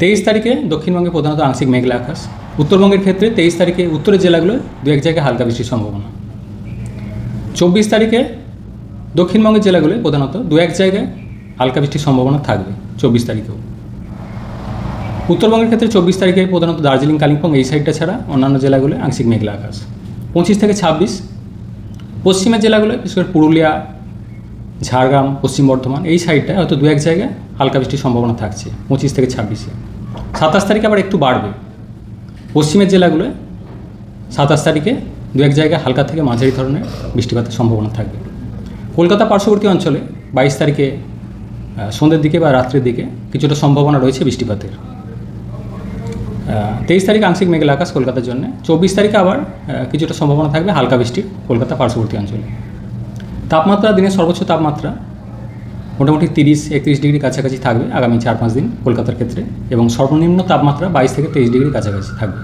তেইশ তারিখে দক্ষিণবঙ্গে প্রধানত আংশিক মেঘলা আকাশ। উত্তরবঙ্গের ক্ষেত্রে তেইশ তারিখে উত্তরের জেলাগুলো দু এক জায়গায় হালকা বৃষ্টির সম্ভাবনা। চব্বিশ তারিখে দক্ষিণবঙ্গের জেলাগুলো প্রধানত দু এক জায়গায় হালকা বৃষ্টির সম্ভাবনা থাকবে চব্বিশ তারিখেও। উত্তরবঙ্গের ক্ষেত্রে চব্বিশ তারিখে প্রধানত দার্জিলিং, কালিম্পং এই সাইডটা ছাড়া অন্যান্য জেলাগুলো আংশিক মেঘলা আকাশ। পঁচিশ থেকে ছাব্বিশ পশ্চিমের জেলাগুলো, বিশেষ করে পুরুলিয়া, ঝাড়গ্রাম, পশ্চিম বর্ধমান এই সাইডটায় হয়তো দু এক জায়গায় হালকা বৃষ্টির সম্ভাবনা থাকছে পঁচিশ থেকে ছাব্বিশে। সাতাশ তারিখে আবার একটু বাড়বে। পশ্চিমের জেলাগুলোয় সাতাশ তারিখে দু এক জায়গায় হালকা থেকে মাঝারি ধরনের বৃষ্টিপাতের সম্ভাবনা থাকবে। কলকাতা পার্শ্ববর্তী অঞ্চলে বাইশ তারিখে সন্ধ্যের দিকে বা রাত্রের দিকে কিছুটা সম্ভাবনা রয়েছে বৃষ্টিপাতের। তেইশ তারিখ আংশিক মেঘলা আকাশ কলকাতার জন্য, চব্বিশ তারিখে আবার কিছুটা সম্ভাবনা থাকবে হালকা বৃষ্টির কলকাতা পার্শ্ববর্তী অঞ্চলে। তাপমাত্রা, দিনের সর্বোচ্চ তাপমাত্রা মোটামুটি তিরিশ একত্রিশ ডিগ্রি কাছাকাছি থাকবে আগামী চার পাঁচ দিন কলকাতার ক্ষেত্রে এবং সর্বনিম্ন তাপমাত্রা বাইশ থেকে তেইশ ডিগ্রি কাছাকাছি থাকবে।